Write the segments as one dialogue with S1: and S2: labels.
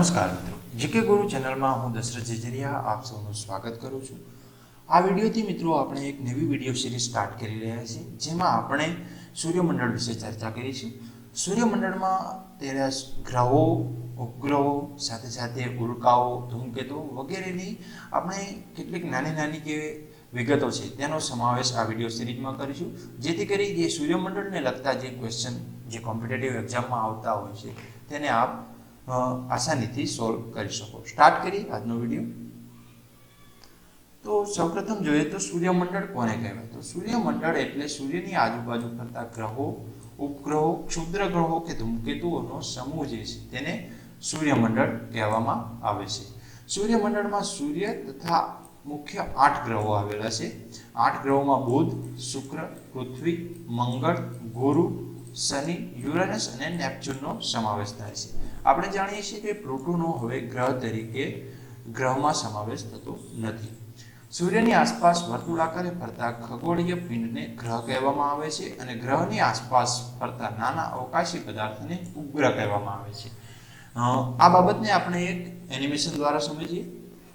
S1: નમસ્કાર મિત્રો. જીકે ગુરુ ચેનલમાં હું દશરથ જેજરિયા આપ સૌનું સ્વાગત કરું છું. આ વિડીયોથી મિત્રો આપણે એક નવી વીડિયો સિરીઝ સ્ટાર્ટ કરી રહ્યા છીએ, જેમાં આપણે સૂર્યમંડળ વિશે ચર્ચા કરી છે સૂર્યમંડળમાં તેના ગ્રહો, ઉપગ્રહો, સાથે સાથે ઉલ્કાઓ ધૂમકેતુ વગેરેની આપણે કેટલીક નાની નાની જે વિગતો છે, તેનો સમાવેશ આ વીડિયો સિરીઝમાં કરીશું. જેથી કરી જે સૂર્યમંડળને લગતા જે ક્વેશ્ચન જે કોમ્પિટેટિવ એક્ઝામમાં આવતા હોય છે, તેને આપ આસાનીથી સોલ્વ કરી શકો. સ્ટાર્ટ કરી આજનો વીડિયો તો સૌપ્રથમ જોઈએ તો સૂર્યમંડળ કોને કહેવાય? તો સૂર્યમંડળ એટલે સૂર્યની આજુબાજુ ફરતા ગ્રહો, ઉપગ્રહો, ક્ષુદ્ર ગ્રહો કે ધૂમકેતુઓનો સમૂહ જે છે તેને સૂર્યમંડળ કહેવામાં આવે છે. સૂર્યમંડળમાં સૂર્ય તથા મુખ્ય આઠ ગ્રહો આવેલા છે. આઠ ગ્રહોમાં બુધ, શુક્ર, પૃથ્વી, મંગળ, ગુરુ, શનિ, યુરેનસ અને નેપચ્યુનનો સમાવેશ થાય છે. આપણે જાણીએ છીએ કે પ્લુટોનો હવે ગ્રહ તરીકે ગ્રહમાં સમાવેશ થતો નથી. સૂર્યની આસપાસ વર્તુળાકારે ફરતા ખગોળીય પિંડને ગ્રહ કહેવામાં આવે છે અને ગ્રહની આસપાસ ફરતા નાના અવકાશી પદાર્થને ઉપગ્રહ કહેવામાં આવે છે. આ બાબતને આપણે એક એનિમેશન દ્વારા સમજીએ.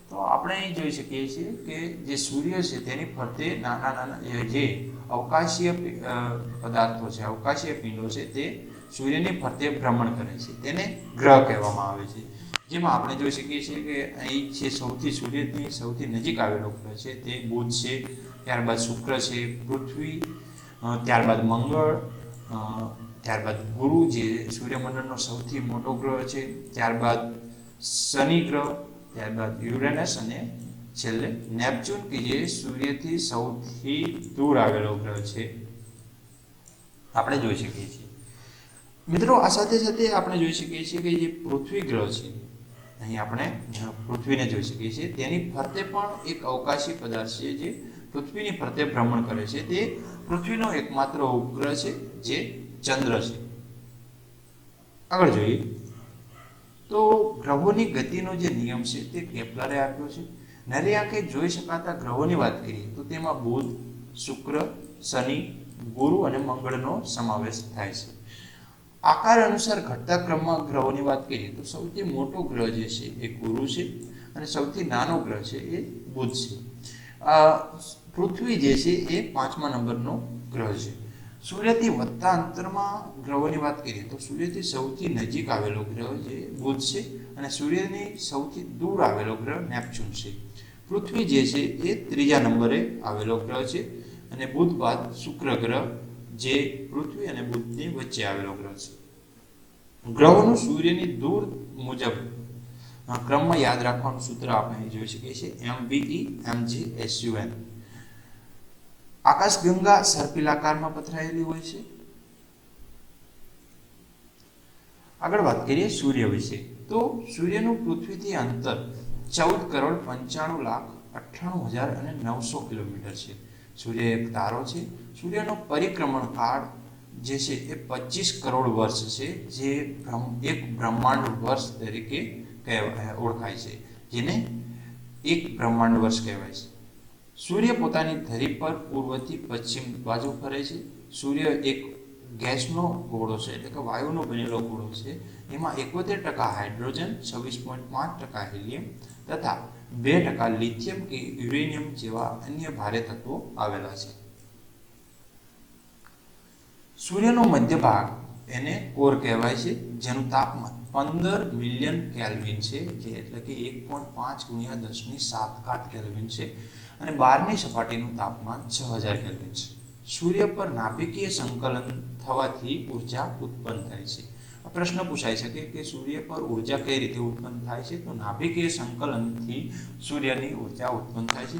S1: તો આપણે જોઈ શકીએ છીએ કે જે સૂર્ય છે તેની ફરતે નાના નાના જે અવકાશીય પદાર્થો છે, અવકાશીય પિંડો છે તે સૂર્યની ફરતે ભ્રમણ કરે છે. તેને ગ્રહ કહેવામાં આવે છે. જેમાં આપણે જોઈ શકીએ છીએ કે અહીં છે સૌથી સૂર્યની સૌથી નજીક આવેલો ગ્રહ છે તે બુધ છે, ત્યારબાદ શુક્ર છે, પૃથ્વી ત્યારબાદ મંગળ ત્યારબાદ ગુરુ જે સૂર્યમંડળનો સૌથી મોટો ગ્રહ છે, ત્યારબાદ શનિ ગ્રહ, ત્યારબાદ યુરેનસ અને છેલ્લે નેપચ્યુન કે જે સૂર્યથી સૌથી દૂર આવેલો ગ્રહ છે. આપણે જોઈ શકીએ છીએ. મિત્રો, આ સાથે સાથે આપણે જોઈ શકીએ છીએ કે જે પૃથ્વી ગ્રહ છે, અહીં આપણે પૃથ્વીને જોઈ શકીએ છીએ. તેની ફરતે પણ એક અવકાશી પદાર્થ છે જે પૃથ્વીની ફરતે ભ્રમણ કરે છે. તે પૃથ્વીનો એકમાત્ર ઉપગ્રહ છે, જે ચંદ્ર છે. આગળ જોઈએ. તો ગ્રહોની ગતિનો જે નિયમ છે, તે કેપ્લરે આપ્યો છે. નરી આંખે જોઈ શકાતા ગ્રહોની વાત કરીએ, તો તેમાં બુધ, શુક્ર, શનિ, ગુરુ અને મંગળનો સમાવેશ થાય છે. આકાર અનુસાર ઘટતા ક્રમમાં ગ્રહોની વાત કરીએ તો સૌથી મોટો ગ્રહ જે છે એ ગુરુ છે અને સૌથી નાનો ગ્રહ છે એ બુધ છે. પૃથ્વી જે છે એ પાંચમા નંબરનો ગ્રહ છે. સૂર્યથી વધતા અંતરમાં ગ્રહોની વાત કરીએ તો સૂર્યથી સૌથી નજીક આવેલો ગ્રહ જે બુધ છે અને સૂર્યની સૌથી દૂર આવેલો ગ્રહ નેપચ્યુન છે. પૃથ્વી જે છે એ ત્રીજા નંબરે આવેલો ગ્રહ છે અને બુધ બાદ શુક્ર ગ્રહ જે પૃથ્વી અને બુધની વચ્ચે આવેલો ગ્રહ છે. ગ્રહોનું સૂર્યની દૂર મુજબ. ક્રમમાં યાદ રાખવાનું સૂત્ર આપણે જોઈ શકીએ છીએ. M B E M G S U N આકાશગંગા સર્પિલ આકારમાં પથરાયેલી હોય છે. આગળ વાત કરીએ સૂર્ય વિશે. તો સૂર્યનું પૃથ્વીથી અંતર ચૌદ કરોડ પંચાણું લાખ અઠ્ઠાણું હજાર અને નવસો કિલોમીટર છે. સૂર્ય એક તારો છે. સૂર્યનો પરિક્રમણ કાળ જે છે એ પચીસ કરોડ વર્ષ છે, જે એક બ્રહ્માંડ વર્ષ તરીકે કહેવાય, ઓળખાય છે, જેને એક બ્રહ્માંડ વર્ષ કહેવાય છે. સૂર્ય પોતાની ધરી પર પૂર્વથી પશ્ચિમ બાજુ ફરે છે. સૂર્ય એક ગેસનો ગોળો છે, એટલે કે વાયુનો બનેલો ગોળો છે. એમાં એકોતેર ટકા હાઇડ્રોજન, છવ્વીસ પોઈન્ટ પાંચ ટકા હિલિયમ તથા બે ટકા લિથિયમ કે યુરેનિયમ જેવા અન્ય ભારે તત્વો આવેલા છે. સૂર્યનો મધ્ય ભાગ એને કોર કહેવાય છે, જેનું તાપમાન પંદર મિલિયન કેલ્વિન છે, જે એટલે કે એક પોઈન્ટ પાંચ ગુણ્યા દસની સાત આઠ કેલ્વિન છે અને બહારની સપાટીનું તાપમાન છ હજાર કેલ્વિન છે. સૂર્ય પર નાભિકીય સંકલન થવાથી ઊર્જા ઉત્પન્ન થાય છે. પ્રશ્ન પૂછાઈ શકે કે સૂર્ય પર ઊર્જા કઈ રીતે ઉત્પન્ન થાય છે? તો નાભિકીય સંકલનથી સૂર્યની ઊર્જા ઉત્પન્ન થાય છે.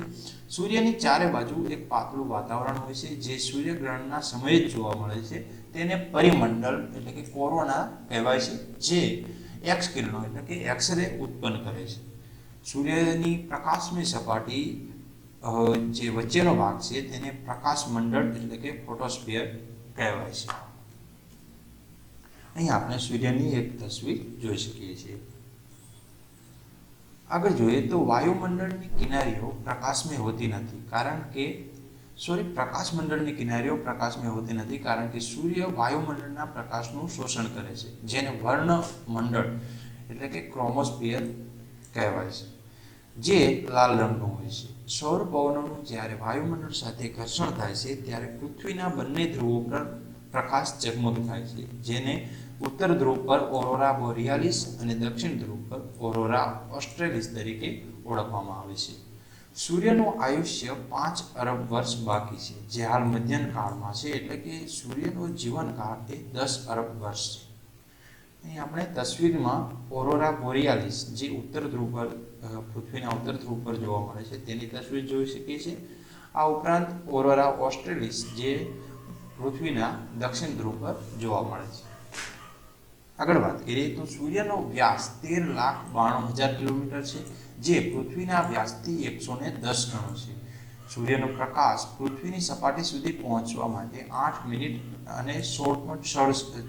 S1: સૂર્યની ચારે બાજુ એક પાતળું વાતાવરણ હોય છે, જે સૂર્યગ્રહણના સમયે જ જોવા મળે છે. તેને પરિમંડળ એટલે કે કોરોના કહેવાય છે, જે એક્સ કિરણો એટલે કે એક્સ રે ઉત્પન્ન કરે છે. સૂર્યની પ્રકાશમય સપાટી જે વચ્ચેનો ભાગ છે, તેને પ્રકાશ મંડળ એટલે કે ફોટોસ્ફિયર કહેવાય છે. અહીં આપણે સૂર્યની એક તસવીર જોઈ શકીએ છીએ. આગળ જોઈએ તો વાયુમંડળની કિનારીઓ પ્રકાશમય હોતી નથી, કારણ કે સોરી પ્રકાશમંડળની કિનારીઓ પ્રકાશમય હોતી નથી, કારણ કે સૂર્ય વાયુમંડળના પ્રકાશનું શોષણ કરે છે, જેને વર્ણ મંડળ એટલે કે ક્રોમોસ્ફિયર કહેવાય છે, જે લાલ રંગનું હોય છે. સૌર પવનોનું જ્યારે વાયુમંડળ સાથે ઘર્ષણ થાય છે, ત્યારે પૃથ્વીના બંને ધ્રુવો પર પ્રકાશ ઝગમગ થાય છે, જેને ઉત્તર ધ્રુવ પર ઓરોરા બોરિયાલિસ અને દક્ષિણ ધ્રુવ પર ઓરોરા ઓસ્ટ્રેલિસ તરીકે ઓળખવામાં આવે છે. સૂર્યનું આયુષ્ય પાંચ અરબ વર્ષ બાકી છે, જે હાલ મધ્યનકાળમાં છે, એટલે કે સૂર્યનો જીવનકાળ એ દસ અરબ વર્ષ છે. અહીં આપણે તસવીરમાં ઓરોરા બોરિયાલિસ જે ઉત્તર ધ્રુવ પર પૃથ્વીના ઉત્તર ધ્રુવ પર જોવા મળે છે, તેની તસવીર જોઈ શકીએ છીએ. આ ઉપરાંત ઓરોરા ઓસ્ટ્રેલિસ જે પૃથ્વીના દક્ષિણ ધ્રુવ પર જોવા મળે છે. આગળ વાત કરીએ તો સૂર્યનો વ્યાસ તેર લાખ બાણું હજાર કિલોમીટર છે, જે પૃથ્વીના વ્યાસથી એકસો ને દસ ગણો છે. સૂર્યનો પ્રકાશ પૃથ્વીની સપાટી સુધી પહોંચવા માટે આઠ મિનિટ અને સોળ પોઈન્ટ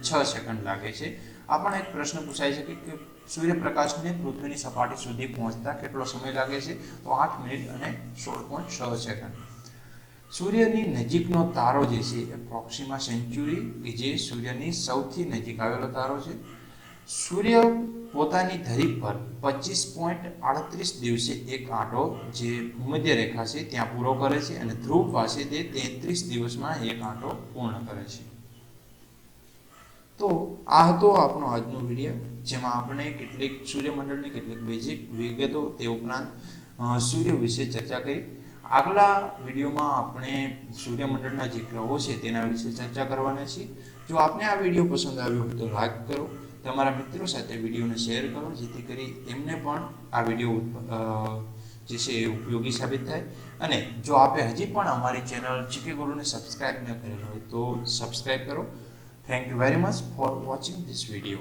S1: છ સેકન્ડ લાગે છે. આ પણ એક પ્રશ્ન પૂછાય છે કે- સૂર્યપ્રકાશને પૃથ્વીની સપાટી સુધી પહોંચતા કેટલો સમય લાગે છે? તો આઠ મિનિટ અને સોળ પોઈન્ટ છ સેકન્ડ. સૂર્યની નજીકનો તારો જે છે, એ પ્રોક્સિમા સેન્ચુરી કે જે સૂર્યની સૌથી નજીક આવેલો તારો છે. સૂર્ય પોતાની ધરી પર પચીસ પોઈન્ટ આડત્રીસ દિવસે એક આંટો જે ભૂમધ્ય રેખા છે, ત્યાં પૂરો કરે છે અને ધ્રુવ પાસે તે તેત્રીસ દિવસમાં એક આંટો પૂર્ણ કરે છે. તો આ હતો આપણો આજનો વીડિયો, જેમાં આપણે કેટલીક સૂર્યમંડળની કેટલીક બેઝિક વિગતો તે ઉપરાંત સૂર્ય વિશે ચર્ચા કરી. આગલા વિડીયોમાં આપણે સૂર્યમંડળના જે ગ્રહો છે તેના વિશે ચર્ચા કરવાના છીએ. જો આપને આ વીડિયો પસંદ આવ્યો હોય તો લાઈક કરો, તમારા મિત્રો સાથે વિડીયોને શેર કરો, જેથી કરી એમને પણ આ વીડિયો જે છે એ ઉપયોગી સાબિત થાય. અને જો આપે હજી પણ અમારી ચેનલ ચીકી ગુરુને સબસ્ક્રાઇબ ન કરેલ હોય તો સબસ્ક્રાઇબ કરો. Thank you very much for watching this video.